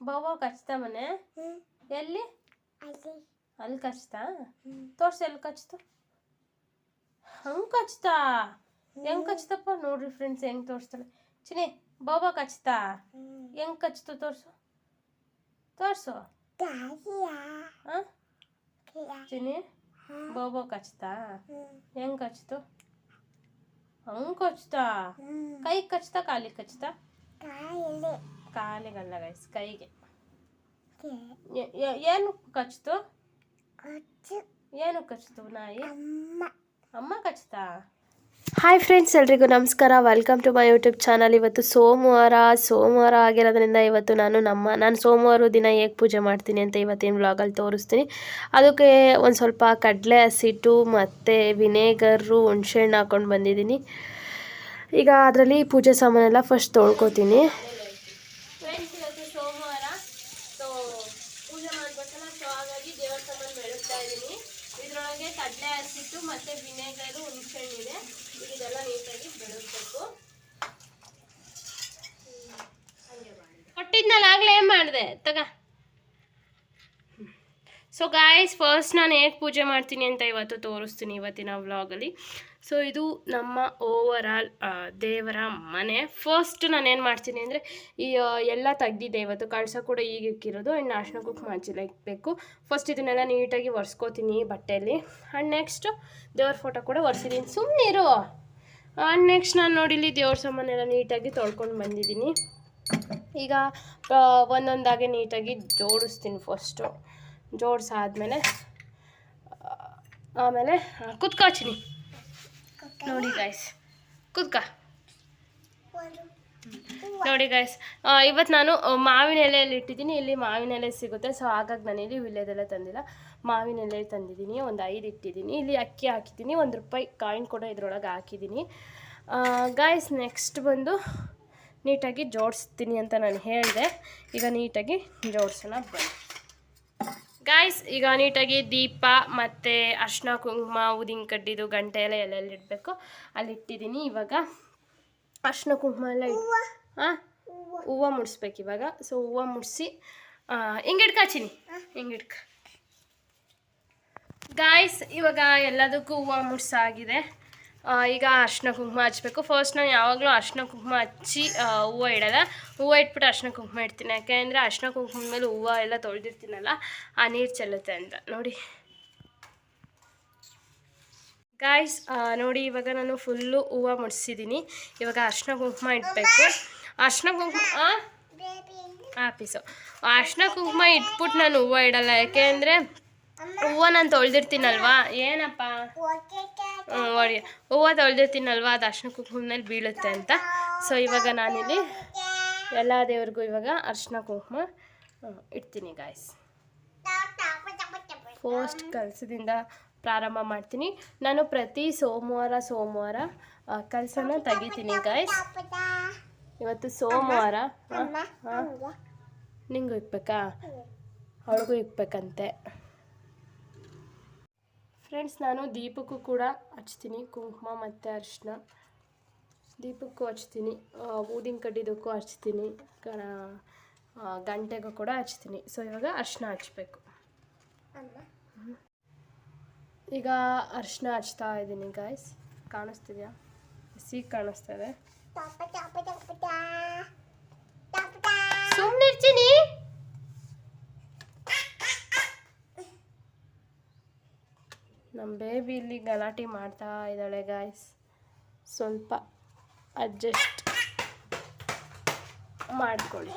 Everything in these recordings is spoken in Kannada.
ಬಾಬಾ ಕಚ್ತಾ ಮನೆ. ಎಲ್ಲಿ? ಅಲ್ಲಿ. ಕಚ್ತ? ತೋರ್ಸಿ ಎಲ್ಲಿ ಕಚ್ತು? ಹಂಗೆ ಕಚ್ತಾ? ಹೆಂಗ್ ಕಚ್ತಪ್ಪ ನೋಡ್ರಿ ಫ್ರೆಂಡ್ಸ್ ಹೆಂಗ್ ತೋರಿಸ್ತಾಳೆ ಚಿನಿ ಬಾಬಾ ಕಚ್ತಾ? ಹೆಂಗ್ ಕಚ್ತು ತೋರ್ಸು? ತೋರ್ಸು. ಚಿನಿ ಬಾಬಾ ಕಚ್ತಾ? ಹೆಂಗೆ ಕಚ್ತು? ಹಂಗ್ ಕಚ್ತಾ? ಕೈ ಕಚ್ತಾ ಕಾಲಿಗೆ ಕಚ್ತಾ? ಕಾಲಿಗಲ್ಲ ಗೈಸ್ ಕೈಗೆ. ಏನು ಕಚ್ತು ಏನು ಕಚ್ತು ನಾಯಿ? ಅಮ್ಮ. ಅಮ್ಮ ಕಚ್ತಾ ಹಾಯ್ ಫ್ರೆಂಡ್ಸ್ ಎಲ್ರಿಗೂ ನಮಸ್ಕಾರ. Welcome to my YouTube channel ಇವತ್ತು ಸೋಮವಾರ. ಸೋಮವಾರ ಆಗಿರೋದ್ರಿಂದ ಇವತ್ತು ನಾನು ನಮ್ಮ ನಾನು ಸೋಮವಾರ ದಿನ ಹೇಗೆ ಪೂಜೆ ಮಾಡ್ತೀನಿ ಅಂತ ಇವತ್ತಿನ ವ್ಲಾಗಲ್ಲಿ ತೋರಿಸ್ತೀನಿ. ಅದಕ್ಕೆ ಒಂದು ಸ್ವಲ್ಪ ಕಡಲೆ ಹಸಿಟ್ಟು ಮತ್ತು ವಿನೇಗರು ಹುಣ್ಸೆಹಣ್ಣು ಹಾಕ್ಕೊಂಡು ಬಂದಿದ್ದೀನಿ. ಈಗ ಅದರಲ್ಲಿ ಪೂಜೆ ಸಾಮಾನೆಲ್ಲ ಫಸ್ಟ್ ತೊಳ್ಕೊತೀನಿ ಫ್ರೆಂಡ್ಸ್ ಇವತ್ತು ಸೋಮವಾರ ಸೊ ಪೂಜೆ ಮಾಡ್ಬೇಕಲ್ಲ ಸೊ ಹಾಗಾಗಿ ದೇವರ ಸಾಮಾನು ಬೆಳಗ್ತಾ ಇದ್ದೀನಿ ಇದರೊಳಗೆ ಕಡಲೆ ಹಸಿಟ್ಟು ಮತ್ತು ವಿನೆಗರು ಹುಣಸೆಹಣ್ಣಿದೆ ಈಗ ಇದೆಲ್ಲ ಆಗಲೇ ಏನು ಮಾಡಿದೆ? ತಗ. ಸೊ ಗಾಯ್ಸ್ ಫಸ್ಟ್ ನಾನು ಹೇಗೆ ಪೂಜೆ ಮಾಡ್ತೀನಿ ಅಂತ ಇವತ್ತು ತೋರಿಸ್ತೀನಿ ಇವತ್ತಿನ ವ್ಲಾಗಲ್ಲಿ ಸೊ ಇದು ನಮ್ಮ ಓವರ್ ದೇವರ ಮನೆ. ಫಸ್ಟ್ ನಾನು ಏನು ಮಾಡ್ತೀನಿ ಅಂದರೆ, ಈ ಎಲ್ಲ ತೆಗ್ದಿದ್ದೆ ಇವತ್ತು. ಕಳಸ ಕೂಡ ಈಗ ಇಕ್ಕಿರೋದು. ಆ್ಯಂಡ್ ನಾಶನ ಕುಕ್ ಮಾಡಿಸಿಲ್ಲ ಫಸ್ಟ್ ಇದನ್ನೆಲ್ಲ ನೀಟಾಗಿ ಒರೆಸ್ಕೋತೀನಿ ಬಟ್ಟೆಯಲ್ಲಿ ಆ್ಯಂಡ್ ನೆಕ್ಸ್ಟು ದೇವ್ರ ಫೋಟೋ ಕೂಡ ಒರೆಸಿದ್ದೀನಿ ಸುಮ್ಮನೆ ಇರು. ಆ್ಯಂಡ್ ನೆಕ್ಸ್ಟ್ ನಾನು ನೋಡಿಲಿ ದೇವ್ರ ಸಾಮಾನೆಲ್ಲ ನೀಟಾಗಿ ತೊಳ್ಕೊಂಡು ಬಂದಿದ್ದೀನಿ. ಈಗ ಒಂದೊಂದಾಗೆ ನೀಟಾಗಿ ಜೋಡಿಸ್ತೀನಿ ಫಸ್ಟು ಜೋಡಿಸಾದ್ಮೇಲೆ ಆಮೇಲೆ ಕುತ್ಕೋಚಿನಿ ನೋಡಿ ಗಾಯ್ಸ್ ಕುತ್ಕ ನೋಡಿ ಗಾಯ್ಸ್ ಇವತ್ತು ನಾನು ಮಾವಿನ ಎಲೆಯಲ್ಲಿ ಇಟ್ಟಿದ್ದೀನಿ. ಇಲ್ಲಿ ಮಾವಿನ ಎಲೆ ಸಿಗುತ್ತೆ. ಸೊ ಹಾಗಾಗಿ ನಾನು ಇಲ್ಲಿ ವಿಲೇದೆಲ್ಲ ತಂದಿಲ್ಲ. ಮಾವಿನ ಎಲೆ ತಂದಿದ್ದೀನಿ ಒಂದು ಐದು ಇಟ್ಟಿದ್ದೀನಿ. ಇಲ್ಲಿ ಅಕ್ಕಿ ಹಾಕಿದ್ದೀನಿ ಒಂದು ರೂಪಾಯಿ ಕಾಯಿನ್ ಕೂಡ ಇದ್ರೊಳಗೆ ಹಾಕಿದ್ದೀನಿ. ಗಾಯ್ಸ್ ನೆಕ್ಸ್ಟ್ ಬಂದು ನೀಟಾಗಿ ಜೋಡಿಸ್ತೀನಿ ಅಂತ ನಾನು ಹೇಳಿದೆ. ಈಗ ನೀಟಾಗಿ ಜೋಡಿಸೋಣ ಬನ್ನಿ. ಗಾಯ್ಸ್ ಈಗ ನೀಟಾಗಿ ದೀಪ ಮತ್ತು ಅರ್ಶಿನ ಕುಂಕುಮ ಊದಿನ ಕಡ್ಡಿದು ಗಂಟೆ ಎಲ್ಲ ಎಲ್ಲೆಲ್ಲಿ ಇಡಬೇಕು? ಅಲ್ಲಿ ಇಟ್ಟಿದ್ದೀನಿ ಇವಾಗ. ಅರ್ಶಿನ ಕುಂಕುಮ ಎಲ್ಲ ಹಾಂ ಹೂವು. ಮುಡಿಸ್ಬೇಕು ಇವಾಗ. ಸೊ ಹೂವು ಮುಡಿಸಿ ಹಿಂಗೆ ಹಿಂಗಿಡ್ಕ ಗಾಯ್ಸ್ ಇವಾಗ ಎಲ್ಲದಕ್ಕೂ ಹೂವು ಮುಡ್ಸಾಗಿದೆ. ಈಗ ಅರ್ಶಿನ ಕುಂಕುಮ ಹಚ್ಚಬೇಕು ಫಸ್ಟ್ ನಾನು ಯಾವಾಗಲೂ ಅರ್ಶಿನ ಕುಂಕುಮ ಹಚ್ಚಿ ಹೂವು ಇಡಲ್ಲ. ಹೂವು ಇಟ್ಬಿಟ್ಟು ಅರ್ಶಿನ ಕುಂಕುಮ ಇಡ್ತೀನಿ. ಯಾಕೆಂದರೆ ಅರ್ಶಿನ ಕುಂಕುಮ ಮೇಲೆ ಹೂವು ಎಲ್ಲ ತೊಳೆದಿರ್ತೀನಲ್ಲ, ಆ ನೀರು ಚೆಲ್ಲುತ್ತೆ ಅಂತ. ನೋಡಿ. ಗಾಯ್ಸ್ ನೋಡಿ, ಇವಾಗ ನಾನು ಫುಲ್ಲು ಹೂವು ಮುಡಿಸಿದ್ದೀನಿ. ಇವಾಗ ಅರ್ಶಿನ ಕುಂಕುಮ ಇಡಬೇಕು. ಅರ್ಶಿನ ಕುಂಕುಮ, ಆ? ಅರ್ಶಿನ ಕುಂಕುಮ ಇಟ್ಬಿಟ್ಟು ನಾನು ಹೂವು ಇಡಲ್ಲ. ಯಾಕೆ ಅಂದರೆ ಹೂವು ನಾನು ತೊಳೆದಿರ್ತೀನಲ್ವಾ ಏನಪ್ಪ ಹೂವು ತೊಳೆದಿರ್ತೀನಲ್ವಾ? ಅದು ಅರ್ಶಿನ ಕುಂಕುಮದ ಮೇಲೆ ಬೀಳುತ್ತೆ ಅಂತ. ಸೊ ಇವಾಗ ನಾನಿಲ್ಲಿ ಎಲ್ಲ ದೇವ್ರಿಗೂ ಇವಾಗ ಅರ್ಶಿನ ಕುಂಕುಮ ಇಡ್ತೀನಿ ಗಾಯ್ಸ್ ಫಸ್ಟ್ ಕಲಸದಿಂದ ಪ್ರಾರಂಭ ಮಾಡ್ತೀನಿ. ನಾನು ಪ್ರತಿ ಸೋಮವಾರ ಸೋಮವಾರ ಕಲಸನ ತೆಗಿತೀನಿ ಗಾಯ್ಸ್ ಇವತ್ತು ಸೋಮವಾರ ನಿಂಗೂ ಇಕ್ಬೇಕಾ? ಅವಳಿಗೂ ಇಕ್ಬೇಕಂತೆ. ಫ್ರೆಂಡ್ಸ್ ನಾನು ದೀಪಕ್ಕೂ ಕೂಡ ಹಚ್ತೀನಿ ಕುಂಕುಮ ಮತ್ತು ಅರಿಶಿನ ದೀಪಕ್ಕೂ ಹಚ್ತೀನಿ ಊದಿನ ಕಡ್ಡಿದಕ್ಕೂ ಹಚ್ತೀನಿ ಗಂಟೆಗೂ ಕೂಡ ಹಚ್ತೀನಿ ಸೊ ಇವಾಗ ಅರಿಶಿನ ಹಚ್ಬೇಕು ಈಗ ಅರಿಶಿನ ಹಚ್ತಾ ಇದ್ದೀನಿ ಗಾಯ್ಸ್ ಕಾಣಿಸ್ತಿದ್ಯಾ ಸಿಗ್ ಕಾಣಿಸ್ತಾ ಇದೆ ಸುಮ್ಮನೆ ಇರ್ತೀನಿ ನಮ್ಮ ಬೇಬಿ ಇಲ್ಲಿ ಗಲಾಟೆ ಮಾಡ್ತಾ ಇದ್ದಾಳೆ ಗಾಯ್ಸ್ ಸ್ವಲ್ಪ ಅಡ್ಜಸ್ಟ್ ಮಾಡಿಕೊಳ್ಳಿ.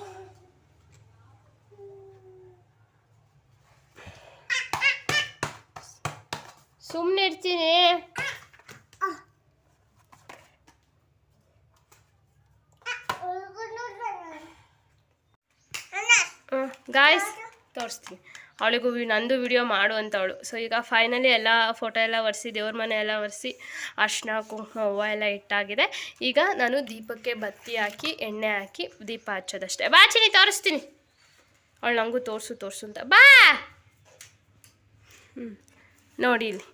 ಸುಮ್ಮನೆ ಇರ್ತೀನಿ. ಗಾಯ್ಸ್ ತೋರಿಸ್ತೀನಿ. ಅವಳಿಗೂ ನಂದು ವಿಡಿಯೋ ಮಾಡು ಅಂತ ಅವಳು ಸೊ ಈಗ ಫೈನಲಿ ಎಲ್ಲ ಫೋಟೋ ಎಲ್ಲ ಒರೆಸಿ, ದೇವ್ರ ಮನೆ ಎಲ್ಲ ಒರೆಸಿ, ಅರ್ಶಿನ, ಕುಂಕುಮ, ಹೂವು ಎಲ್ಲ ಇಟ್ಟಾಗಿದೆ. ಈಗ ನಾನು ದೀಪಕ್ಕೆ ಬತ್ತಿ ಹಾಕಿ, ಎಣ್ಣೆ ಹಾಕಿ ದೀಪ ಹಚ್ಚೋದಷ್ಟೇ. ಬಾ ಚಿನಿ ತೋರಿಸ್ತೀನಿ. ಅವಳು ನನಗೂ ತೋರಿಸು ತೋರಿಸು ಅಂತ. ಬಾ! ಹ್ಞೂ ನೋಡಿ ಇಲ್ಲಿ.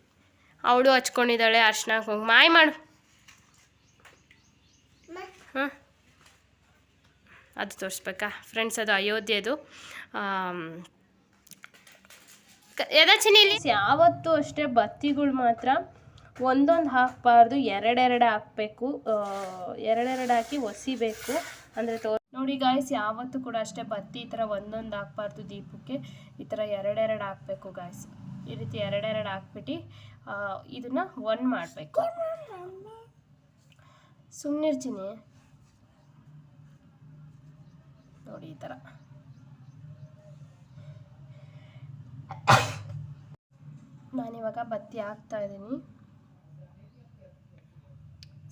ಅವಳು ಹಚ್ಕೊಂಡಿದ್ದಾಳೆ ಅರ್ಶಿನ, ಕುಂಕುಮ. ಆಯ್ ಮಾಡು. ಹಾಂ. ಅದು ತೋರಿಸ್ಬೇಕಾ? ಫ್ರೆಂಡ್ಸ್ ಅದು ಅಯೋಧ್ಯೆದು ಎದಾಚಿನಿ ಯಾವತ್ತು ಅಷ್ಟೇ ಬತ್ತಿಗಳು ಮಾತ್ರ ಒಂದೊಂದು ಹಾಕಬಾರ್ದು, ಎರಡೆರಡು ಹಾಕಬೇಕು ಎರಡೆರಡು ಹಾಕಿ ಒಸಿಬೇಕು. ಅಂದರೆ ತೋ ನೋಡಿ ಗಾಯ್ಸ್ ಯಾವತ್ತು ಕೂಡ ಅಷ್ಟೇ ಬತ್ತಿ ಈ ಥರ ಒಂದೊಂದು ಹಾಕ್ಬಾರ್ದು ದೀಪಕ್ಕೆ. ಈ ಥರ ಎರಡೆರಡು ಹಾಕಬೇಕು ಗಾಯ್ಸ್ ಈ ರೀತಿ ಎರಡೆರಡು ಹಾಕ್ಬಿಟ್ಟು ಇದನ್ನ ಒನ್ ಮಾಡಬೇಕು. ಸುಮ್ಮನಿರ್ತೀನಿ ನೋಡಿ ಈ ಥರ ನಾನಿವಾಗ ಬತ್ತಿ ಹಾಕ್ತಾ ಇದ್ದೀನಿ.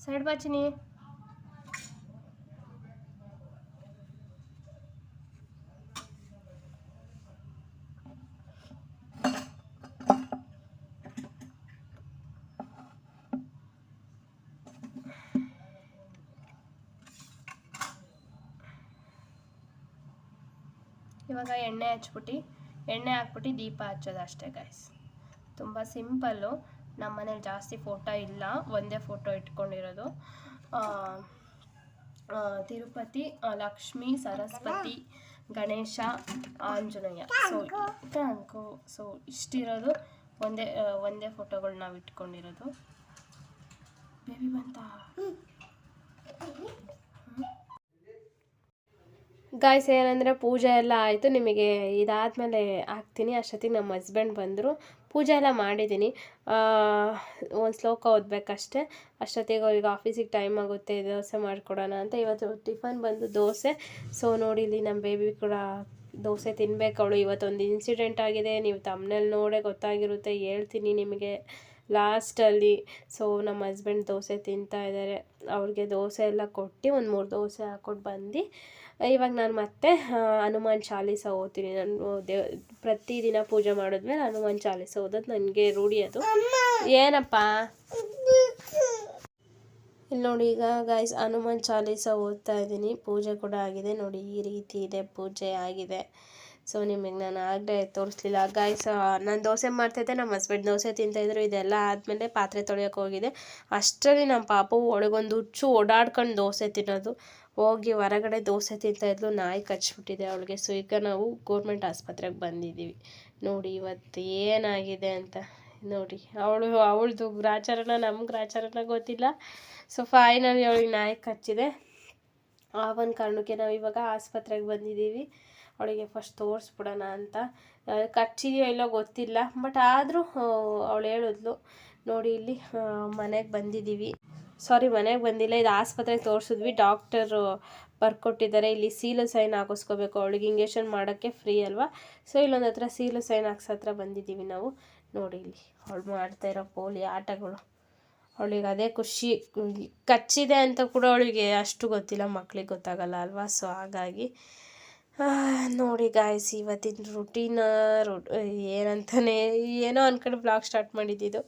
ಸೈಡ್ ಬಾಚಿನಿ. ಇವಾಗ ಎಣ್ಣೆ ಹಚ್ಬಿಟ್ಟು, ಎಣ್ಣೆ ಹಾಕ್ಬಿಟ್ಟು ದೀಪ ಹಚ್ಚೋದು ಅಷ್ಟೇ ಗಾಯ್ಸ್ ತುಂಬ ಸಿಂಪಲ್ಲು. ನಮ್ಮ ಮನೇಲಿ ಜಾಸ್ತಿ ಫೋಟೋ ಇಲ್ಲ. ಒಂದೇ photo ಇಟ್ಕೊಂಡಿರೋದು. Tirupati Lakshmi, Saraswati, Ganesha, Anjaneya. So thank you so ಇಷ್ಟಿರೋದು ಒಂದೇ ಒಂದೇ ಫೋಟೋಗಳು ನಾವು ಇಟ್ಕೊಂಡಿರೋದು. ಬೇಬಿ ಬಂತ? ಗಾಯ್ಸ್ ಏನಂದರೆ ಪೂಜೆ ಎಲ್ಲ ಆಯಿತು. ನಿಮಗೆ ಇದಾದಮೇಲೆ ಹಾಕ್ತೀನಿ. ಅಷ್ಟೊತ್ತಿಗೆ ನಮ್ಮ ಹಸ್ಬೆಂಡ್ ಬಂದರು. ಪೂಜೆ ಎಲ್ಲ ಮಾಡಿದ್ದೀನಿ. ಒಂದು ಶ್ಲೋಕ ಓದಬೇಕಷ್ಟೆ. ಅಷ್ಟೊತ್ತಿಗೆ ಅವ್ರಿಗೆ ಆಫೀಸಿಗೆ ಟೈಮ್ ಆಗುತ್ತೆ, ದೋಸೆ ಮಾಡಿಕೊಡೋಣ ಅಂತ. ಇವತ್ತು ಟಿಫನ್ ಬಂದು ದೋಸೆ. ಸೊ ನೋಡಿ, ಇಲ್ಲಿ ನಮ್ಮ ಬೇಬಿ ಕೂಡ ದೋಸೆ ತಿನ್ಬೇಕು. ಅವಳು ಇವತ್ತೊಂದು ಇನ್ಸಿಡೆಂಟ್ ಆಗಿದೆ. ನೀವು ತಮ್ಮನೇಲಿ ನೋಡೇ ಗೊತ್ತಾಗಿರುತ್ತೆ. ಹೇಳ್ತೀನಿ ನಿಮಗೆ. ಲಾಸ್ಟಲ್ಲಿ ಸೊ ನಮ್ಮ ಹಸ್ಬೆಂಡ್ ದೋಸೆ ತಿಂತಾ ಇದ್ದಾರೆ. ಅವ್ರಿಗೆ ದೋಸೆ ಎಲ್ಲ ಕೊಟ್ಟು ಒಂದು ಮೂರು ದೋಸೆ ಹಾಕ್ಕೊಟ್ಟು ಬಂದು ಇವಾಗ ನಾನು ಮತ್ತೆ ಹನುಮಾನ್ ಚಾಲೀಸ ಓದ್ತೀನಿ. ನಾನು ದೇವ್ ಪ್ರತಿದಿನ ಪೂಜೆ ಮಾಡಿದ್ಮೇಲೆ ಹನುಮಾನ್ ಚಾಲೀಸ ಓದೋದು ನನಗೆ ರೂಢಿ ಅದು. ಏನಪ್ಪ? ಇಲ್ಲಿ ನೋಡಿ ಈಗ ಗಾಯ್ಸ್ ಹನುಮಾನ್ ಚಾಲೀಸ ಓದ್ತಾ ಇದ್ದೀನಿ. ಪೂಜೆ ಕೂಡ ಆಗಿದೆ. ನೋಡಿ ಈ ರೀತಿ ಇದೆ, ಪೂಜೆ ಆಗಿದೆ. ಸೊ ನಿಮಗೆ ನಾನು ಆಗಲೇ ತೋರಿಸ್ಲಿಲ್ಲ. ಗಾಯ್ಸ್ ನಾನು ದೋಸೆ ಮಾಡ್ತಾಯಿದ್ದೆ ನಮ್ಮ ಹಸ್ಬೆಂಡ್ ದೋಸೆ ತಿಂತಾಯಿದ್ರು ಇದೆಲ್ಲ ಆದಮೇಲೆ ಪಾತ್ರೆ ತೊಳೆಯೋಕೆ ಹೋಗಿದೆ. ಅಷ್ಟರಲ್ಲಿ ನಮ್ಮ ಪಾಪು ಒಳಗೊಂದು ಹುಚ್ಚು ಓಡಾಡ್ಕೊಂಡು ದೋಸೆ ತಿನ್ನೋದು. ಹೋಗಿ ಹೊರಗಡೆ ದೋಸೆ ತಿಂತಾಯಿದ್ಲು ನಾಯಿ ಕಚ್ಬಿಟ್ಟಿದೆ ಅವಳಿಗೆ. ಸೊ ಈಗ ನಾವು ಗೋರ್ಮೆಂಟ್ ಆಸ್ಪತ್ರೆಗೆ ಬಂದಿದ್ದೀವಿ. ನೋಡಿ, ಇವತ್ತು ಏನಾಗಿದೆ ಅಂತ ನೋಡಿ. ಅವಳು, ಅವಳದು ಗ್ರಾಚಾರನ ನಮ್ಮ ಗ್ರಾಚಾರನ ಗೊತ್ತಿಲ್ಲ. ಸೊ ಫೈನಲಿ ಅವಳಿಗೆ ನಾಯಿ ಕಚ್ಚಿದೆ. ಆ ಒಂದು ಕಾರಣಕ್ಕೆ ನಾವು ಇವಾಗ ಆಸ್ಪತ್ರೆಗೆ ಬಂದಿದ್ದೀವಿ. ಅವಳಿಗೆ ಫಸ್ಟ್ ತೋರಿಸ್ಬಿಡೋಣ ಅಂತ. ಕಚ್ಚಿದೆಯೋ ಇಲ್ಲೋ ಗೊತ್ತಿಲ್ಲ ಬಟ್ ಆದರೂ ಅವಳು ಹೇಳಿದ್ಲು. ನೋಡಿ, ಇಲ್ಲಿ ಮನೆಗೆ ಬಂದಿದ್ದೀವಿ. ಸಾರಿ ಮನೆಗೆ ಬಂದಿಲ್ಲ. ಇದು ಆಸ್ಪತ್ರೆಗೆ ತೋರಿಸಿದ್ವಿ. ಡಾಕ್ಟರು ಬರ್ಕೊಟ್ಟಿದ್ದಾರೆ. ಇಲ್ಲಿ ಸೀಲು ಸೈನ್ ಹಾಕಿಸ್ಕೋಬೇಕು. ಅವಳಿಗೆ ಇಂಜೆಕ್ಷನ್ ಮಾಡೋಕ್ಕೆ ಫ್ರೀ ಅಲ್ವಾ? ಸೊ ಇಲ್ಲೊಂದು ಹತ್ರ ಸೀಲು ಸೈನ್ ಹಾಕ್ಸೋ ಹತ್ರ ಬಂದಿದ್ದೀವಿ ನಾವು. ನೋಡಿ ಇಲ್ಲಿ ಅವಳು ಮಾಡ್ತಾ ಇರೋ ಪೋಲಿ ಆಟಗಳು. ಅವಳಿಗೆ ಅದೇ ಖುಷಿ. ಕಚ್ಚಿದೆ ಅಂತ ಕೂಡ ಅವಳಿಗೆ ಅಷ್ಟು ಗೊತ್ತಿಲ್ಲ. ಮಕ್ಕಳಿಗೆ ಗೊತ್ತಾಗಲ್ಲ ಅಲ್ವಾ? ಸೊ ಹಾಗಾಗಿ ನೋಡಿ ಗಾಯ್ಸ್ ಇವತ್ತಿನ ರುಟೀನ ರುಟ್ ಏನಂತಾನೆ, ಏನೋ ಅನ್ಕೊಂಡು ಬ್ಲಾಗ್ ಸ್ಟಾರ್ಟ್ ಮಾಡಿದ್ದಿದ್ದು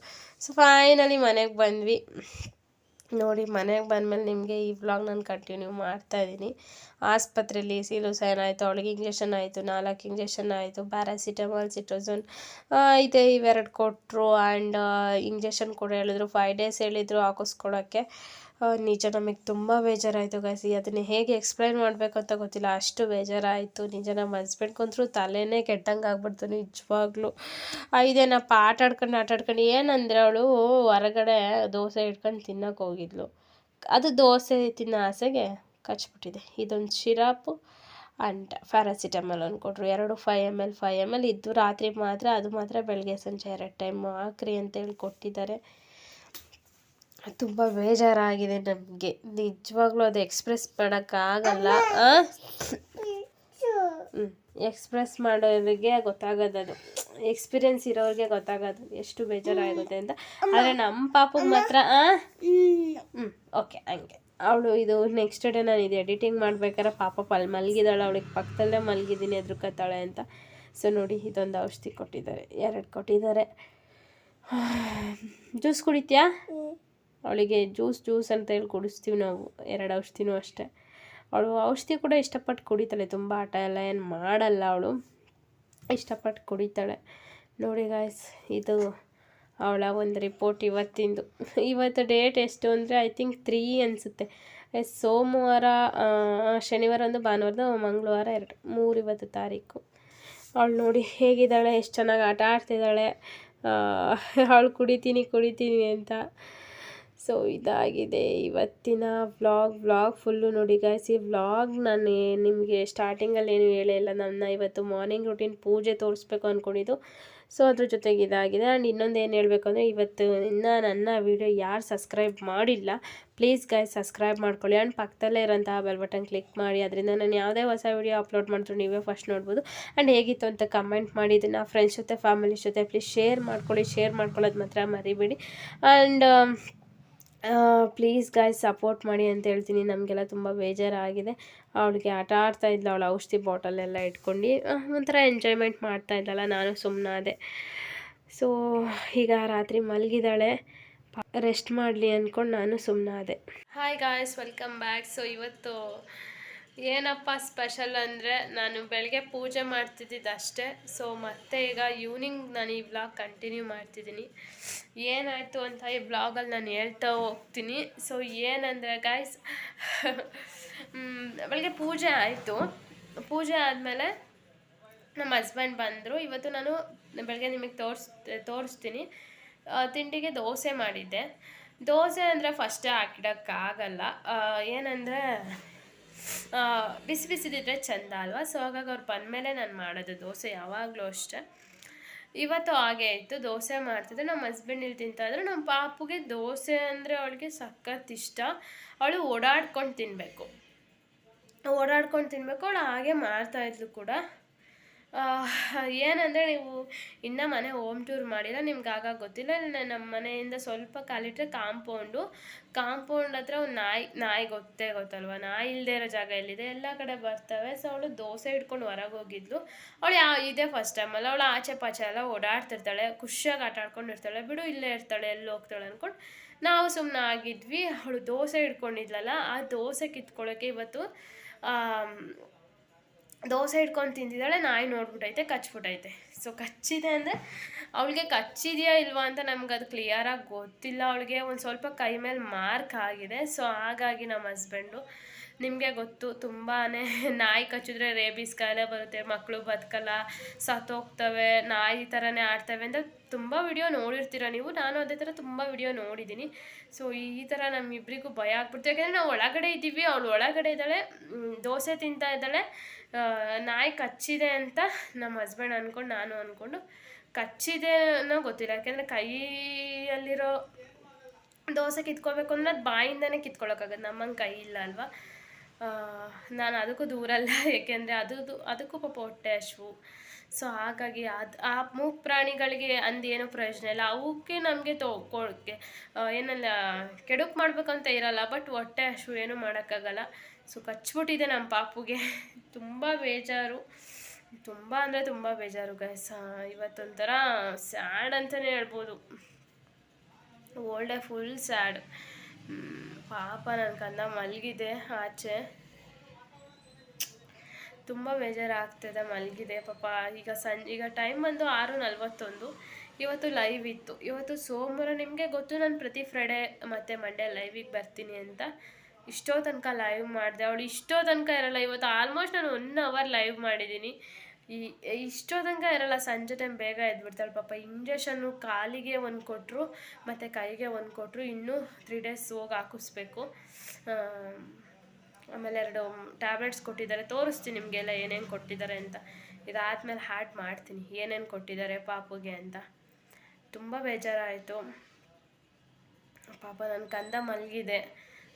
ಸೊ ಫೈನಲಿ ಮನೆಗೆ ಬಂದ್ವಿ. ನೋಡಿ, ಮನೆಗೆ ಬಂದಮೇಲೆ ನಿಮಗೆ ಈ ವ್ಲಾಗ್ ನಾನು ಕಂಟಿನ್ಯೂ ಮಾಡ್ತಾಯಿದ್ದೀನಿ ಆಸ್ಪತ್ರೆಯಲ್ಲಿ ಸೀಲು ಸೈನ್ ಆಯಿತು, ಅವಳಿಗೆ ಇಂಜೆಕ್ಷನ್ ಆಯಿತು, ನಾಲ್ಕು ಇಂಜೆಕ್ಷನ್ ಆಯಿತು, ಪ್ಯಾರಾಸಿಟಮಾಲ್, ಸಿಟ್ರೋಸನ್ ಇದೆ ಇವೆರಡು ಕೊಟ್ಟರು ಆ್ಯಂಡ್ ಇಂಜೆಕ್ಷನ್ ಕೂಡ ಹೇಳಿದ್ರು, ಫೈವ್ ಡೇಸ್ ಹೇಳಿದರು ಹಾಕಿಸ್ಕೊಳಕ್ಕೆ. ನಿಜ ನಮಗೆ ತುಂಬ ಬೇಜಾರಾಯಿತು ಗಾಯಸಿ ಅದನ್ನು ಹೇಗೆ ಎಕ್ಸ್ಪ್ಲೈನ್ ಮಾಡಬೇಕು ಅಂತ ಗೊತ್ತಿಲ್ಲ. ಅಷ್ಟು ಬೇಜಾರಾಯಿತು. ನಿಜ ನಮ್ಮ ಹಸ್ಬೆಂಡ್ಗಂತೂ ತಲೆನೇ ಕೆಟ್ಟಂಗೆ ಆಗ್ಬಿಡ್ತು ನಿಜವಾಗ್ಲೂ. ಇದೇನಪ್ಪ ಆಟ ಆಡ್ಕೊಂಡು ಆಟ ಆಡ್ಕೊಂಡು ಏನಂದರೆ ಅವಳು ಹೊರಗಡೆ ದೋಸೆ ಇಟ್ಕೊಂಡು ತಿನ್ನೋಕೆ ಹೋಗಿದ್ಲು. ಅದು ದೋಸೆ ತಿನ್ನೋ ಆಸೆಗೆ ಕಚ್ಬಿಟ್ಟಿದೆ. ಇದೊಂದು ಶಿರಾಪು ಅಂಟ ಪ್ಯಾರಾಸಿಟಮಲ್ ಅಂದ್ಕೊಟ್ರು ಎರಡು five M L five M L ಇದ್ದು ರಾತ್ರಿ ಮಾತ್ರ, ಅದು ಮಾತ್ರ ಬೆಳಗ್ಗೆ ಸಂಜೆ ಎರಡು ಟೈಮ್ ಹಾಕ್ರಿ ಅಂತೇಳಿ ಕೊಟ್ಟಿದ್ದಾರೆ. ತುಂಬ ಬೇಜಾರಾಗಿದೆ ನಮಗೆ. ನಿಜವಾಗ್ಲೂ ಅದು ಎಕ್ಸ್ಪ್ರೆಸ್ ಮಾಡೋಕ್ಕಾಗಲ್ಲ ಎಕ್ಸ್ಪ್ರೆಸ್ ಮಾಡೋರಿಗೆ ಗೊತ್ತಾಗೋದದು. ಎಕ್ಸ್ಪೀರಿಯನ್ಸ್ ಇರೋರಿಗೆ ಗೊತ್ತಾಗೋದು ಎಷ್ಟು ಬೇಜಾರಾಗುತ್ತೆ ಅಂತ. ಆದರೆ ನಮ್ಮ ಪಾಪಗೆ ಮಾತ್ರ ಹ್ಞೂ ಓಕೆ ಹಂಗೆ. ಅವಳು ಇದು ನೆಕ್ಸ್ಟ್ ಡೇ ನಾನು ಇದು ಎಡಿಟಿಂಗ್ ಮಾಡ್ಬೇಕಾದ್ರೆ ಪಾಪ ಪಲ್ ಮಲಗಿದಾಳೆ, ಅವಳಿಗೆ ಪಕ್ಕದಲ್ಲೇ ಮಲಗಿದ್ದೀನಿ ಎದುರುಕತ್ತಾಳೆ ಅಂತ. ಸೊ ನೋಡಿ, ಇದೊಂದು ಔಷಧಿ ಕೊಟ್ಟಿದ್ದಾರೆ. ಎರಡು ಕೊಟ್ಟಿದ್ದಾರೆ. ಜ್ಯೂಸ್ ಕುಡಿತೀಯಾ? ಅವಳಿಗೆ ಜ್ಯೂಸ್ ಜ್ಯೂಸ್ ಅಂತ ಹೇಳಿ ಕುಡಿಸ್ತೀವಿ ನಾವು, ಎರಡು ಔಷಧಿನೂ ಅಷ್ಟೇ. ಅವಳು ಔಷಧಿ ಕೂಡ ಇಷ್ಟಪಟ್ಟು ಕುಡಿತಾಳೆ, ತುಂಬ ಆಟ ಎಲ್ಲ ಏನು ಮಾಡಲ್ಲ ಅವಳು. ಇಷ್ಟಪಟ್ಟು ಕುಡಿತಾಳೆ. ನೋಡಿ ಗಾಯ್ಸ್ ಇದು ಅವಳ ಒಂದು ರಿಪೋರ್ಟ್ ಇವತ್ತಿಂದು. ಇವತ್ತು ಡೇಟ್ ಎಷ್ಟು ಅಂದರೆ ಐ ಥಿಂಕ್ ತ್ರೀ ಅನಿಸುತ್ತೆ. ಸೋಮವಾರ ಶನಿವಾರ ಒಂದು ಭಾನುವಾರದ ಮಂಗಳವಾರ ಎರಡು, ಮೂರು ಇವತ್ತು ತಾರೀಕು. ಅವಳು ನೋಡಿ ಹೇಗಿದ್ದಾಳೆ, ಎಷ್ಟು ಚೆನ್ನಾಗಿ ಆಟ ಆಡ್ತಿದ್ದಾಳೆ. ಅವಳು ಕುಡಿತೀನಿ ಕುಡಿತೀನಿ ಅಂತ. ಸೊ ಇದಾಗಿದೆ. ಇವತ್ತಿನ ವ್ಲಾಗ್ ವ್ಲಾಗ್ ಫುಲ್ಲು ನೋಡಿ ಗಾಯ್ಸ್ ಈ ವ್ಲಾಗ್ ನಾನು ನಿಮಗೆ ಸ್ಟಾರ್ಟಿಂಗಲ್ಲಿ ಏನು ಹೇಳೇ ಇಲ್ಲ. ನನ್ನ ಇವತ್ತು ಮಾರ್ನಿಂಗ್ ರೂಟೀನ್ ಪೂಜೆ ತೋರಿಸ್ಬೇಕು ಅಂದ್ಕೊಂಡಿದ್ದು ಸೊ ಅದ್ರ ಜೊತೆಗೆ ಇದಾಗಿದೆ. ಆ್ಯಂಡ್ ಇನ್ನೊಂದು ಏನು ಹೇಳಬೇಕು ಅಂದರೆ, ಇವತ್ತು ಇನ್ನೂ ನನ್ನ ವಿಡಿಯೋ ಯಾರು ಸಬ್ಸ್ಕ್ರೈಬ್ ಮಾಡಿಲ್ಲ ಪ್ಲೀಸ್ ಗಾಯ್ಸ್ ಸಬ್ಸ್ಕ್ರೈಬ್ ಮಾಡ್ಕೊಳ್ಳಿ. ಆ್ಯಂಡ್ ಪಕ್ಕದಲ್ಲೇ ಇರೋಂತಹ ಬೆಲ್ ಬಟನ್ ಕ್ಲಿಕ್ ಮಾಡಿ. ಅದರಿಂದ ನಾನು ಯಾವುದೇ ಹೊಸ ವಿಡಿಯೋ ಅಪ್ಲೋಡ್ ಮಾಡಿದ್ರು ನೀವೇ ಫಸ್ಟ್ ನೋಡ್ಬೋದು. ಆ್ಯಂಡ್ ಹೇಗಿತ್ತು ಅಂತ ಕಮೆಂಟ್ ಮಾಡಿ. ಇದನ್ನು ಫ್ರೆಂಡ್ಸ್ ಜೊತೆ ಫ್ಯಾಮಿಲಿ ಜೊತೆ ಪ್ಲೀಸ್ ಶೇರ್ ಮಾಡ್ಕೊಳ್ಳಿ. ಶೇರ್ ಮಾಡ್ಕೊಳ್ಳೋದು ಮಾತ್ರ ಮರಿಬೇಡಿ. ಆ್ಯಂಡ್ ಪ್ಲೀಸ್ ಗಾಯ್ಸ್ ಸಪೋರ್ಟ್ ಮಾಡಿ ಅಂತ ಹೇಳ್ತೀನಿ. ನಮಗೆಲ್ಲ ತುಂಬ ಬೇಜಾರಾಗಿದೆ. ಅವಳಿಗೆ ಆಟ ಆಡ್ತಾ ಇದ್ಲು. ಅವಳು ಔಷಧಿ ಬಾಟಲೆಲ್ಲ ಇಟ್ಕೊಂಡು ಒಂಥರ ಎಂಜಾಯ್ಮೆಂಟ್ ಮಾಡ್ತಾ ಇದ್ದಲ್ಲ ನಾನು ಸುಮ್ಮನಾದೆ ಸೊ ಈಗ ರಾತ್ರಿ ಮಲಗಿದ್ದಾಳೆ ರೆಸ್ಟ್ ಮಾಡಲಿ ಅಂದ್ಕೊಂಡು ನಾನು ಸುಮ್ಮನಾದೆ hi guys welcome back so ಇವತ್ತು ಏನಪ್ಪ ಸ್ಪೆಷಲ್ ಅಂದರೆ ನಾನು ಬೆಳಗ್ಗೆ ಪೂಜೆ ಮಾಡ್ತಿದ್ದಿದ್ದು ಅಷ್ಟೇ ಸೊ ಮತ್ತೆ ಈಗ ಈವ್ನಿಂಗ್ ನಾನು ಈ ವ್ಲಾಗ್ ಕಂಟಿನ್ಯೂ ಮಾಡ್ತಿದ್ದೀನಿ. ಏನಾಯಿತು ಅಂತ ಈ ವ್ಲಾಗಲ್ಲಿ ನಾನು ಹೇಳ್ತಾ ಹೋಗ್ತೀನಿ. ಸೊ ಏನಂದರೆ ಗಾಯ್ಸ್ ಬೆಳಗ್ಗೆ ಪೂಜೆ ಆಯಿತು. ಪೂಜೆ ಆದಮೇಲೆ ನಮ್ಮ ಹಸ್ಬೆಂಡ್ ಬಂದರು. ಇವತ್ತು ನಾನು ಬೆಳಗ್ಗೆ ನಿಮಗೆ ತೋರಿಸ್, ತೋರಿಸ್ತೀನಿ. ತಿಂಡಿಗೆ ದೋಸೆ ಮಾಡಿದ್ದೆ. ದೋಸೆ ಅಂದರೆ ಫಸ್ಟೇ ಹಾಕಿಡೋಕ್ಕಾಗಲ್ಲ. ಏನಂದರೆ ಬಿಸಿ ಬಿಸಿದಿದ್ರೆ ಚಂದ ಅಲ್ವಾ? ಸೊ ಹಾಗಾಗಿ ಅವ್ರು ಬಂದಮೇಲೆ ನಾನು ಮಾಡೋದು ದೋಸೆ ಯಾವಾಗಲೂ ಅಷ್ಟೇ. ಇವತ್ತು ಹಾಗೆ ಇತ್ತು. ದೋಸೆ ಮಾಡ್ತಿದ್ದೆ ನಮ್ಮ ಹಸ್ಬೆಂಡ್ ಇಲ್ಲಿ ತಿಂತಾಯಿದ್ರು ನಮ್ಮ ಪಾಪುಗೆ ದೋಸೆ ಅಂದರೆ ಅವಳಿಗೆ ಸಖತ್ ಇಷ್ಟ. ಅವಳು ಓಡಾಡ್ಕೊಂಡು ತಿನ್ನಬೇಕು ಓಡಾಡ್ಕೊಂಡು ತಿನ್ನಬೇಕು ಅವಳು ಹಾಗೆ ಮಾಡ್ತಾಯಿದ್ಲು ಕೂಡ. ಏನಂದರೆ ನೀವು ಇನ್ನೂ ಮನೆ ಹೋಮ್ ಟೂರ್ ಮಾಡಿಲ್ಲ, ನಿಮ್ಗೆ ಆಗ ಗೊತ್ತಿಲ್ಲ. ನಮ್ಮ ಮನೆಯಿಂದ ಸ್ವಲ್ಪ ಕಾಲಿಟ್ರೆ ಕಾಂಪೌಂಡು ಕಾಂಪೌಂಡ್ ಹತ್ರ ಒಂದು ನಾಯಿ ನಾಯಿ ಗೊತ್ತೇ ಗೊತ್ತಲ್ವ? ನಾಯಿ ಇಲ್ಲದೆ ಇರೋ ಜಾಗ ಎಲ್ಲಿದೆ? ಎಲ್ಲ ಕಡೆ ಬರ್ತವೆ. ಸೊ ಅವಳು ದೋಸೆ ಹಿಡ್ಕೊಂಡು ಹೊರಗೆ ಹೋಗಿದ್ಲು. ಅವಳು ಯಾ, ಇದೇ ಫಸ್ಟ್ ಟೈಮಲ್ಲ ಅವಳು ಆಚೆ ಪಾಚೆ ಎಲ್ಲ ಓಡಾಡ್ತಿರ್ತಾಳೆ. ಖುಷಿಯಾಗಿ ಆಟ ಆಡ್ಕೊಂಡು ಇರ್ತಾಳೆ ಬಿಡು, ಇಲ್ಲೇ ಇರ್ತಾಳೆ, ಎಲ್ಲಿ ಹೋಗ್ತಾಳೆ ಅಂದ್ಕೊಂಡು ನಾವು ಸುಮ್ಮನೆ ಆಗಿದ್ವಿ. ಅವಳು ದೋಸೆ ಹಿಡ್ಕೊಂಡಿದ್ಲಲ್ಲ. ಆ ದೋಸೆ ಕಿತ್ಕೊಳ್ಳೋಕೆ ಇವತ್ತು ದೋಸೆ ಹಿಡ್ಕೊಂಡು ತಿಂದಿದ್ದಾಳೆ ನಾಯಿ ನೋಡ್ಬಿಟ್ಟೈತೆ ಕಚ್ಬಿಟ್ಟೈತೆ ಸೊ ಕಚ್ಚಿದೆ ಅಂದರೆ ಅವಳಿಗೆ ಕಚ್ಚಿದೆಯಾ ಇಲ್ವಾ ಅಂತ ನಮ್ಗೆ ಅದು ಕ್ಲಿಯರಾಗಿ ಗೊತ್ತಿಲ್ಲ. ಅವಳಿಗೆ ಒಂದು ಸ್ವಲ್ಪ ಕೈ ಮೇಲೆ ಮಾರ್ಕ್ ಆಗಿದೆ. ಸೊ ಹಾಗಾಗಿ ನಮ್ಮ ಹಸ್ಬೆಂಡು ನಿಮಗೆ ಗೊತ್ತು ತುಂಬಾ ನಾಯಿ ಕಚ್ಚಿದ್ರೆ ರೇಬೀಸ್ ಕಾಯಿಲೆ ಬರುತ್ತೆ ಮಕ್ಕಳು ಬದುಕಲ್ಲ ಸತ್ತೋಗ್ತವೆ ನಾಯಿ ಥರನೇ ಆಡ್ತವೆ ಅಂತ ತುಂಬ ವಿಡಿಯೋ ನೋಡಿರ್ತೀರ ನೀವು. ನಾನು ಅದೇ ಥರ ತುಂಬ ವಿಡಿಯೋ ನೋಡಿದ್ದೀನಿ. ಸೊ ಈ ಥರ ನಮ್ಮಿಬ್ಬರಿಗೂ ಭಯ ಆಗ್ಬಿಡ್ತು. ಯಾಕೆಂದರೆ ನಾವು ಒಳಗಡೆ ಇದ್ದೀವಿ, ಅವಳು ಒಳಗಡೆ ಇದ್ದಾಳೆ ದೋಸೆ ತಿಂತಾ ಇದ್ದಾಳೆ ನಾಯಿ ಕಚ್ಚಿದೆ ಅಂತ ನಮ್ಮ ಹಸ್ಬೆಂಡ್ ಅಂದ್ಕೊಂಡು ನಾನು ಅಂದ್ಕೊಂಡು ಕಚ್ಚಿದೆ ಅನ್ನೋ ಗೊತ್ತಿಲ್ಲ. ಯಾಕೆಂದರೆ ಕೈಯಲ್ಲಿರೋ ದೋಸೆ ಕಿತ್ಕೋಬೇಕು ಅಂದ್ರೆ ಅದು ಬಾಯಿಂದನೇ ಕಿತ್ಕೊಳ್ಳೋಕ್ಕಾಗತ್ತೆ ನಮ್ಮಂಗೆ ಕೈ ಇಲ್ಲ ಅಲ್ವಾ? ನಾನು ಅದಕ್ಕೂ ದೂರಲ್ಲ ಏಕೆಂದರೆ ಅದು ಅದಕ್ಕೂ ಪಾಪ ಹೊಟ್ಟೆ ಹಶ್ವು ಸೊ ಹಾಗಾಗಿ ಅದು, ಆ ಮೂಕ್ ಪ್ರಾಣಿಗಳಿಗೆ ಅಂದೇನೋ ಪ್ರಯೋಜನ ಇಲ್ಲ. ಅವಕ್ಕೆ ನಮಗೆ ತೊಗೊಳಕ್ಕೆ ಏನಲ್ಲ, ಕೆಡುಕು ಮಾಡ್ಬೇಕಂತ ಇರಲ್ಲ ಬಟ್ ಹೊಟ್ಟೆ ಹಶ್ವು ಏನೂ ಮಾಡೋಕ್ಕಾಗಲ್ಲ. ಸೊ ಕಚ್ಬಿಟ್ಟಿದೆ ನಮ್ಮ ಪಾಪುಗೆ. ತುಂಬ ಬೇಜಾರು. ತುಂಬ ಅಂದರೆ ತುಂಬ ಬೇಜಾರು ಗೈಸ್ ಇವತ್ತೊಂಥರ ಸ್ಯಾಡ್ ಅಂತಲೇ ಹೇಳ್ಬೋದು. ಓಲ್ಡ್ ಫುಲ್ ಸ್ಯಾಡ್ ಪಾಪ ನನ್ನ ಕಂದ ಮಲಗಿದೆ ಆಚೆ. ತುಂಬ ಬೇಜಾರಾಗ್ತಿದೆ ಮಲಗಿದೆ ಪಾಪ. ಈಗ ಸಂಜೆ, ಈಗ ಟೈಮ್ ಬಂದು ಆರು ನಲ್ವತ್ತೊಂದು. ಇವತ್ತು ಲೈವ್ ಇತ್ತು. ಇವತ್ತು ಸೋಮವಾರ ನಿಮಗೆ ಗೊತ್ತು ನಾನು ಪ್ರತಿ ಫ್ರೈಡೇ ಮತ್ತು ಮಂಡೇ ಲೈವಿಗೆ ಬರ್ತೀನಿ ಅಂತ. ಇಷ್ಟೋ ತನಕ ಲೈವ್ ಮಾಡಿದೆ. ಅವಳು ಇಷ್ಟೋ ತನಕ ಇರಲ್ಲ. ಇವತ್ತು ಆಲ್ಮೋಸ್ಟ್ ನಾನು ಒನ್ ಅವರ್ ಲೈವ್ ಮಾಡಿದ್ದೀನಿ. ಈ ಇಷ್ಟೋದಂಗೆ ಇರಲ್ಲ, ಸಂಜೆ ಟೈಮ್ ಬೇಗ ಎದ್ಬಿಡ್ತಾಳೆ. ಪಾಪ ಇಂಜೆಕ್ಷನ್ನು ಕಾಲಿಗೆ ಒಂದು ಕೊಟ್ಟರು ಮತ್ತು ಕೈಗೆ ಒಂದು ಕೊಟ್ಟರು ಇನ್ನೂ ತ್ರೀ ಡೇಸ್ ಹೋಗಿ ಹಾಕಿಸ್ಬೇಕು. ಆಮೇಲೆ ಎರಡು ಟ್ಯಾಬ್ಲೆಟ್ಸ್ ಕೊಟ್ಟಿದ್ದಾರೆ. ತೋರಿಸ್ತೀನಿ ನಿಮಗೆಲ್ಲ ಏನೇನು ಕೊಟ್ಟಿದ್ದಾರೆ ಅಂತ. ಇದಾದ್ಮೇಲೆ ಹ್ಯಾಡ್ ಮಾಡ್ತೀನಿ. ಏನೇನು ಕೊಟ್ಟಿದ್ದಾರೆ ಪಾಪುಗೆ ಅಂತ. ತುಂಬ ಬೇಜಾರಾಯಿತು. ಪಾಪ ನನ್ನ ಕಂದ ಮಲಗಿದೆ.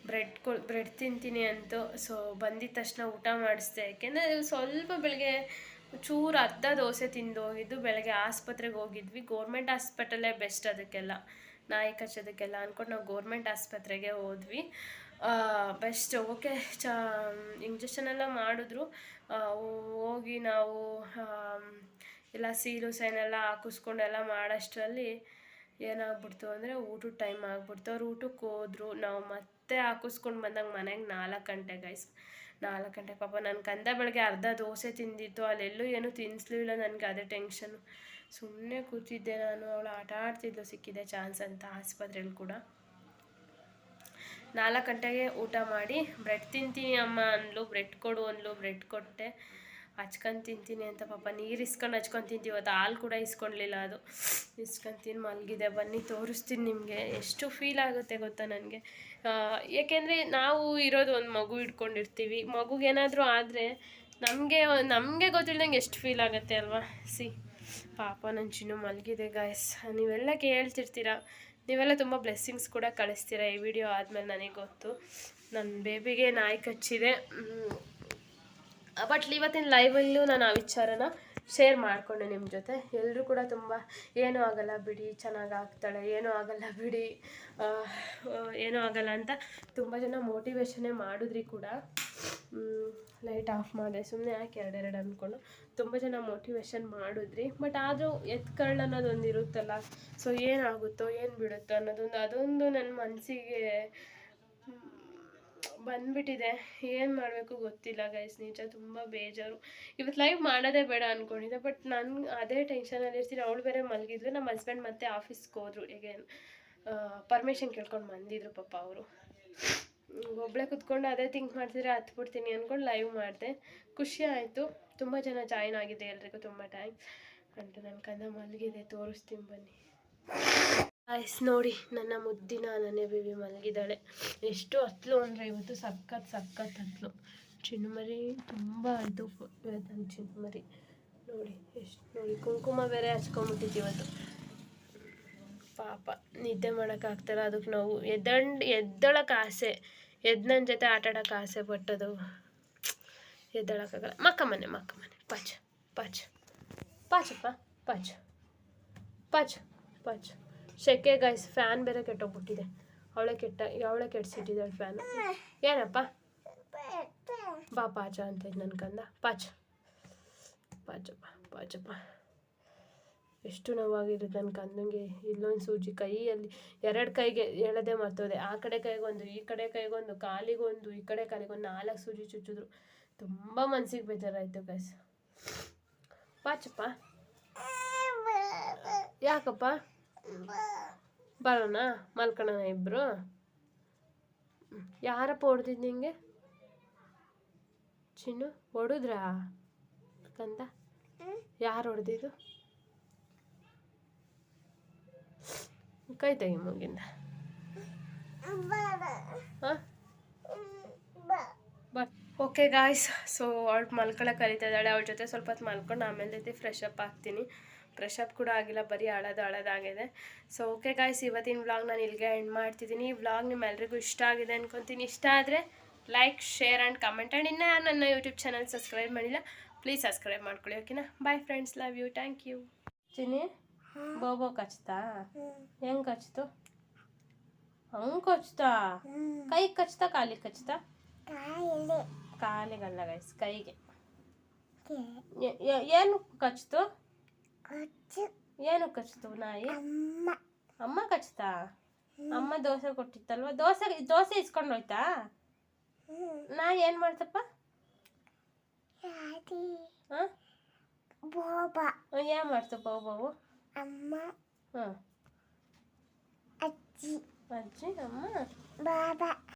ಬ್ರೆಡ್ ಕೊ, ಬ್ರೆಡ್ ತಿಂತೀನಿ ಅಂತು. ಸೊ ಬಂದಿದ ತಕ್ಷಣ ಊಟ ಮಾಡಿಸ್ದೆ. ಯಾಕೆಂದರೆ ಸ್ವಲ್ಪ ಬೆಳಗ್ಗೆ ಚೂರು ಅರ್ಧ ದೋಸೆ ತಿಂದು ಹೋಗಿದ್ದು, ಬೆಳಗ್ಗೆ ಆಸ್ಪತ್ರೆಗೆ ಹೋಗಿದ್ವಿ. ಗೋರ್ಮೆಂಟ್ ಹಾಸ್ಪಿಟಲೇ ಬೆಸ್ಟ್ ಅದಕ್ಕೆಲ್ಲ. ನಾಯಿ ಕಚ್ಚೋದಕ್ಕೆಲ್ಲ ಅಂದ್ಕೊಂಡು ನಾವು ಗೋರ್ಮೆಂಟ್ ಆಸ್ಪತ್ರೆಗೆ ಹೋದ್ವಿ. ಬೆಸ್ಟ್. ಓಕೆ, ಚ, ಇಂಜೆಕ್ಷನ್ ಎಲ್ಲ ಮಾಡಿದ್ರು. ಹೋಗಿ ನಾವು ಎಲ್ಲ ಸೀಲು ಸೈನ್ ಎಲ್ಲ ಹಾಕಿಸ್ಕೊಂಡು ಎಲ್ಲ ಮಾಡೋಷ್ಟರಲ್ಲಿ ಏನಾಗ್ಬಿಡ್ತು ಅಂದರೆ ಊಟದ ಟೈಮ್ ಆಗ್ಬಿಡ್ತು. ಅವ್ರು ಊಟಕ್ಕೆ ಹೋದ್ರು. ನಾವು ಮತ್ತೆ ಹಾಕಿಸ್ಕೊಂಡು ಬಂದಾಗ ಮನೆಗೆ ನಾಲ್ಕು ಗಂಟೆ ಗೈಸ್ ನಾಲ್ಕು ಗಂಟೆ, ಪಾಪ ನನ್ನ ಕಂದ ಬೆಳಗ್ಗೆ ಅರ್ಧ ದೋಸೆ ತಿಂದಿತ್ತು, ಅಲ್ಲೆಲ್ಲೂ ಏನೂ ತಿನ್ನಿಸ್ಲಿಲ್ಲ ನನಗೆ ಅದೇ ಟೆನ್ಷನು ಸುಮ್ಮನೆ ಕೂತಿದ್ದೆ ನಾನು, ಅವಳು ಆಟ ಆಡ್ತಿದ್ಲು, ಸಿಕ್ಕಿದೆ ಚಾನ್ಸ್ ಅಂತ ಆಸ್ಪತ್ರೆಯಲ್ಲಿ ಕೂಡ. ನಾಲ್ಕು ಗಂಟೆಗೆ ಊಟ ಮಾಡಿ ಬ್ರೆಡ್ ತಿಂತೀನಿ ಅಮ್ಮ ಅಂದ್ಲು ಬ್ರೆಡ್ ಕೊಡು ಅಂದ್ಲು ಬ್ರೆಡ್ ಕೊಟ್ಟೆ. ಹಚ್ಕೊಂಡು ತಿಂತೀನಿ ಅಂತ ಪಾಪ ನೀರು ಇಸ್ಕೊಂಡು ಹಚ್ಕೊಂಡು ತಿಂತೀವಿ. ಅದು ಹಾಲು ಕೂಡ ಇಸ್ಕೊಳ್ಲಿಲ್ಲ ಅದು. ಇಸ್ಕೊಂತೀನಿ ಮಲಗಿದೆ. ಬನ್ನಿ, ತೋರಿಸ್ತೀನಿ ನಿಮಗೆ. ಎಷ್ಟು ಫೀಲ್ ಆಗುತ್ತೆ ಗೊತ್ತಾ ನನಗೆ? ಏಕೆಂದರೆ ನಾವು ಇರೋದು ಒಂದು ಮಗು ಇಟ್ಕೊಂಡಿರ್ತೀವಿ ಮಗುಗೇನಾದರೂ ಆದರೆ ನಮಗೆ ನಮಗೆ ಗೊತ್ತಿಲ್ದಂಗೆ ಎಷ್ಟು ಫೀಲ್ ಆಗುತ್ತೆ ಅಲ್ವಾ? ಸಿ, ಪಾಪ ನನ್ನ ಚಿನ್ನು ಮಲಗಿದೆ ಗಾಯಸ್ ನೀವೆಲ್ಲ ಕೇಳ್ತಿರ್ತೀರಾ? ನೀವೆಲ್ಲ ತುಂಬ ಬ್ಲೆಸ್ಸಿಂಗ್ಸ್ ಕೂಡ ಕಳಿಸ್ತೀರಾ ಈ ವಿಡಿಯೋ ಆದಮೇಲೆ ನನಗೆ ಗೊತ್ತು. ನನ್ನ ಬೇಬಿಗೆ ನಾಯಿ ಕಚ್ಚಿದೆ. ಬಟ್ ಇವತ್ತಿನ ಲೈವಲ್ಲೂ ನಾನು ಆ ವಿಚಾರನ ಶೇರ್ ಮಾಡಿಕೊಂಡೆ ನಿಮ್ಮ ಜೊತೆ. ಎಲ್ಲರೂ ಕೂಡ ತುಂಬ, ಏನೂ ಆಗಲ್ಲ ಬಿಡಿ, ಚೆನ್ನಾಗಿ ಆಗ್ತಾಳೆ, ಏನೂ ಆಗಲ್ಲ ಬಿಡಿ ಏನೂ ಆಗಲ್ಲ ಅಂತ ತುಂಬ ಜನ ಮೋಟಿವೇಶನ್ನೇ ಮಾಡಿದ್ರಿ ಕೂಡ. ಲೈಟ್ ಆಫ್ ಮಾಡಿದೆ. ಸುಮ್ಮನೆ ಯಾಕೆ ಎರಡೆರಡು ಅಂದ್ಕೊಂಡು ತುಂಬ ಜನ ಮೋಟಿವೇಶನ್ ಮಾಡಿದ್ರಿ. ಬಟ್ ಆದರೂ ಎತ್ಕಳ್ಳ ಅನ್ನೋದೊಂದು ಇರುತ್ತಲ್ಲ ಸೊ ಏನಾಗುತ್ತೋ, ಏನು ಬಿಡುತ್ತೋ ಅನ್ನೋದೊಂದು, ಅದೊಂದು ನನ್ನ ಮನಸ್ಸಿಗೆ ಬಂದ್ಬಿಟ್ಟಿದೆ. ಏನು ಮಾಡಬೇಕು ಗೊತ್ತಿಲ್ಲ ಗೈಸ್ ನಿಜ ತುಂಬ ಬೇಜಾರು. ಇವತ್ತು ಲೈವ್ ಮಾಡೋದೇ ಬೇಡ ಅಂದ್ಕೊಂಡಿದ್ದೆ ಬಟ್ ನಾನು ಅದೇ ಟೆನ್ಷನಲ್ಲಿ ಇರ್ತೀನಿ. ಅವಳು ಬೇರೆ ಮಲಗಿದ್ವಿ ನಮ್ಮ ಹಸ್ಬೆಂಡ್ ಮತ್ತೆ ಆಫೀಸ್ಗೆ ಹೋದ್ರು. ಹೇಗೆ ಪರ್ಮಿಷನ್ ಕೇಳ್ಕೊಂಡು ಬಂದಿದ್ರು ಪಾಪ ಅವರು. ಒಬ್ಬಳೇ ಕುತ್ಕೊಂಡು ಅದೇ ಥಿಂಕ್ ಮಾಡ್ತಿದ್ರೆ ಹತ್ಬಿಡ್ತೀನಿ ಅಂದ್ಕೊಂಡು ಲೈವ್ ಮಾಡಿದೆ. ಖುಷಿ ಆಯಿತು. ತುಂಬ ಜನ ಜಾಯ್ನ್ ಆಗಿದೆ ಎಲ್ರಿಗೂ, ತುಂಬ ಟೈಮ್ ಅಂತ ನನ್ನ ಕಂದ ಮಲಗಿದೆ, ತೋರಿಸ್ತೀನಿ ಬನ್ನಿ. ಆಯ್ಸ್ ನೋಡಿ, ನನ್ನ ಮುದ್ದಿನ ನನ್ನೇ ಬೇಬಿ ಮಲಗಿದ್ದಾಳೆ. ಎಷ್ಟು ಹತ್ಲು ಅಂದರೆ ಇವತ್ತು ಸಖತ್ ಸಖತ್ ಹತ್ಲು ಚಿನ್ಮರಿ ತುಂಬ ಆಯಿತು ಇವತ್ತು ನನ್ನ ಚಿಣ್ಣುಮರಿ ನೋಡಿ, ಎಷ್ಟು ನೋಡಿ, ಕುಂಕುಮ ಬೇರೆ ಹಚ್ಕೊಂಬಿಟ್ಟಿತ್ತು ಇವತ್ತು. ಪಾಪ, ನಿದ್ದೆ ಮಾಡೋಕ್ಕಾಗ್ತಾರ ಅದಕ್ಕೆ ನಾವು ಎದ್ದಂಡ್ ಎದ್ದಳಕ್ಕೆ ಆಸೆ. ಎದ್ದು ನನ್ನ ಜೊತೆ ಆಟ ಆಡೋಕೆ ಆಸೆ ಪಟ್ಟದು ಎದ್ದಳಕ್ಕಾಗಲ್ಲ. ಮಕ್ಕ ಮನೆ ಮಕ್ಕ ಮನೆ. ಪಾಚ್ ಪಾಚ್. ಪಾಚಪ್ಪ ಪಾಚ್. ಪಾಚ್ ಪಾಚ್. ಶೆಕೆ ಗೈಸ್ ಫ್ಯಾನ್ ಬೇರೆ ಕೆಟ್ಟೋಗ್ಬಿಟ್ಟಿದೆ. ಅವಳೆ ಕೆಟ್ಟ, ಅವಳೆ ಕೆಡ್ಸಿಟ್ಟಿದ್ದಾಳೆ ಫ್ಯಾನ್ ಏನಪ್ಪ? ಬಾ ಪಾಚ ಅಂತ ನನ್ನ ಕಂದ. ಪಾಚ. ಪಾಚಪ್ಪ ಪಾಚಪ್ಪ ಎಷ್ಟು ನೋವಾಗಿರುತ್ತೆ ನನ್ನ ಕಂದಂಗೆ. ಇಲ್ಲೊಂದು ಸೂಜಿ ಕೈಯಲ್ಲಿ, ಎರಡು ಕೈಗೆ ಎಳದೆ ಮರ್ತೋದೆ. ಆ ಕಡೆ ಕೈಗೊಂದು, ಈ ಕಡೆ ಕೈಗೊಂದು, ಕಾಲಿಗೊಂದು, ಈ ಕಡೆ ಕಾಲಿಗೊಂದು ನಾಲ್ಕು ಸೂಜಿ ಚುಚ್ಚಿದ್ರು. ತುಂಬ ಮನ್ಸಿಗೆ ಬೇಜಾರಾಯಿತು ಗೈಸ್ ಪಾಚಪ್ಪ? ಯಾಕಪ್ಪ? ಬರೋಣ ಮಲ್ಕೊಳ್ಳೋಣ ಇಬ್ರು. ಯಾರಪ್ಪ ಹೊಡೆದಿದ್ದು ನಿಂಗೆ ಚಿನ್ನು, ಹೊಡೆದ್ರಾ? ಕಂದ, ಯಾರು ಹೊಡೆದಿದ್ದು? ಕೈ ತೆಗಿ ಮೂಗಿಂದ. ಓಕೆ ಗಾಯ್ಸ್ ಸೊ ಅವಳು ಮಲ್ಕೊಳಕ್ಕೆ ಕರಿತಾ ಇದ್ದಾಳೆ. ಅವಳ ಜೊತೆ ಸ್ವಲ್ಪ ಹೊತ್ತು ಮಲ್ಕೊಂಡು ಆಮೇಲೆ ಫ್ರೆಶ್ ಅಪ್ ಆಗ್ತೀನಿ. ಅಪ್ ಕೂಡ ಆಗಿಲ್ಲ ಬರೀ ಹಳದು ಹಳದಾಗಿದೆ ಸೊ ಓಕೆ ಗಾಯ್ಸ್ ಇವತ್ತಿನ ವ್ಲಾಗ್ ನಾನು ಇಲ್ಲಿಗೆ ಎಂಡ್ ಮಾಡ್ತಿದ್ದೀನಿ. ಈ ವ್ಲಾಗ್ ನಿಮ್ಮೆಲ್ರಿಗೂ ಇಷ್ಟ ಆಗಿದೆ ಅನ್ಕೊತೀನಿ. ಇಷ್ಟ ಆದರೆ like share and comment and ಇನ್ನೂ ಯಾರು ನನ್ನ ಯೂಟ್ಯೂಬ್ ಚಾನಲ್ ಸಬ್ಸ್ಕ್ರೈಬ್ ಮಾಡಿಲ್ಲ ಪ್ಲೀಸ್ ಸಬ್ಸ್ಕ್ರೈಬ್ ಮಾಡ್ಕೊಳ್ಳಿ ಓಕೆನಾ bye friends love you thank you Chini ಬೋಬೋ ಕಚ್ತಾ? ಹೆಂಗೆ ಕಚ್ತು? ಹಂಗೆ ಕಚ್ತಾ? ಕೈ ಕಚ್ತಾ ಕಾಲಿಗೆ ಕಚ್ತಾ? ಕಾಲಿಗಲ್ಲ ಗೈಸ್ ಕೈಗೆ. ಏನು ಕಚ್ತು? ಏನು ಕಚ್ತು ನಾಯಿ ಅಮ್ಮ ಅಮ್ಮ ಕಚ್ತಾ ಅಮ್ಮ ದೋಸೆ ಕೊಟ್ಟಿತ್ತಲ್ವ ದೋಸೆ ದೋಸೆ ಇಸ್ಕೊಂಡು ಹೋಯ್ತಾ ನಾಯಿ ಏನು ಮಾಡ್ತಪ್ಪ ಯಾದಿ ಹಾಂ ಬೋಬ ಏನು ಮಾಡ್ತು ಬಾವು ಬಾವು ಅಮ್ಮ ಹಾಂ ಅಜ್ಜಿ ಅಜ್ಜಿ ಅಮ್ಮ ಬಾಬಾ